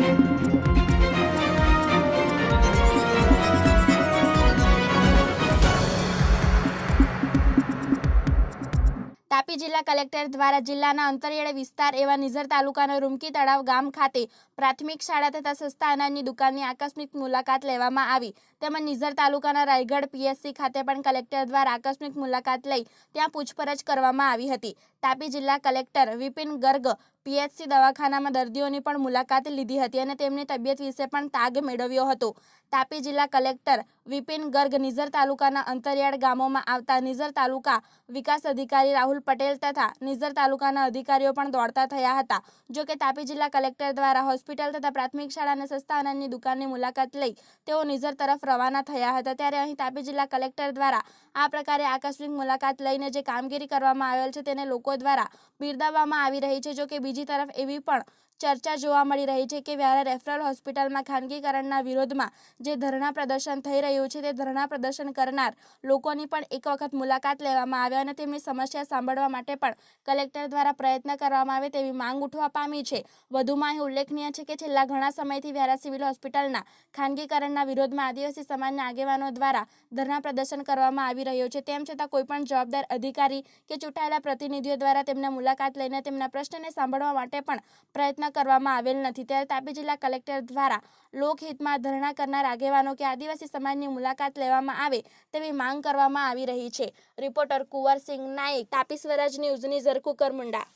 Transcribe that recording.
તાપી જિલ્લા કલેક્ટર દ્વારા જિલ્લાના અંતરિયાળ વિસ્તાર એવા નિઝર તાલુકાના રૂમકી તળાવ ગામ ખાતે પ્રાથમિક શાળા તથા સસ્તા અનાજની દુકાનની આકસ્મિક મુલાકાત લેવામાં આવી. તેમજ નિઝર તાલુકાના રાયગઢ પીએસસી ખાતે પણ કલેક્ટર દ્વારા આકસ્મિક મુલાકાત લઈ ત્યાં પૂછપરછ કરવામાં આવી હતી. તાપી જિલ્લા કલેક્ટર વિપિન ગર્ગ પીએચસી દવાખાનામાં દર્દીઓની પણ મુલાકાત લીધી હતી અને તેમની તબિયત વિશે પણ તાગ મેળવ્યો હતો. તાપી જિલ્લા કલેક્ટર વિપિન ગર્ગ નિઝર તાલુકાના અંતરિયાળ ગામોમાં આવતા નિઝર તાલુકા વિકાસ અધિકારી રાહુલ પટેલ તથા નિઝર તાલુકાના અધિકારીઓ પણ દોડતા થયા હતા. જો કે તાપી જિલ્લા કલેક્ટર દ્વારા હોસ્પિટલ તથા પ્રાથમિક શાળા અને સસ્તા અનાજની દુકાનની મુલાકાત લઈ તેઓ નિઝર તરફ રવાના થયા હતા. ત્યારે અહીં તાપી જિલ્લા કલેક્ટર દ્વારા આ પ્રકારે આકસ્મિક મુલાકાત લઈને જે કામગીરી કરવામાં આવેલ છે તેને લોકો દ્વારા બિરદાવવામાં આવી રહી છે જો કે બીજી તરફ એવી પણ ચર્ચા જોવા મળી રહી છે કે વ્યારા રેફરલ હોસ્પિટલમાં ખાનગીકરણના વિરોધમાં જે ધરણા પ્રદર્શન થઈ રહ્યું છે તે ધરણા પ્રદર્શન કરનાર લોકોની પણ એક વખત મુલાકાત લેવામાં આવે અને તેમની સમસ્યા સાંભળવા માટે પણ કલેક્ટર દ્વારા પ્રયત્ન કરવામાં આવે તેવી માંગ ઉઠવા પામી છે. વધુમાં અહીં ઉલ્લેખનીય છે કે છેલ્લા ઘણા સમયથી વ્યારા સિવિલ હોસ્પિટલના ખાનગીકરણના વિરોધમાં આદિવાસી સમાજના આગેવાનો દ્વારા ધરણા પ્રદર્શન કરવામાં આવી રહ્યું છે. તેમ છતાં કોઈપણ જવાબદાર અધિકારી કે ચૂંટાયેલા પ્રતિનિધિઓ દ્વારા તેમના મુલાકાત લઈને તેમના પ્રશ્નને સાંભળવા માટે પણ પ્રયત્ન કરવામાં આવેલ નથી. ત્યારે તાપી જિલ્લા કલેક્ટર દ્વારા લોકહિતમાં ધરણા કરનાર આગેવાનો કે આદિવાસી સમાજની મુલાકાત લેવામાં આવે તેવી માંગ કરવામાં આવી રહી છે. રિપોર્ટર કુંવરસિંહ નાયક, તાપી સ્વરાજ ન્યૂઝની ઝરકુ કરમુંડા.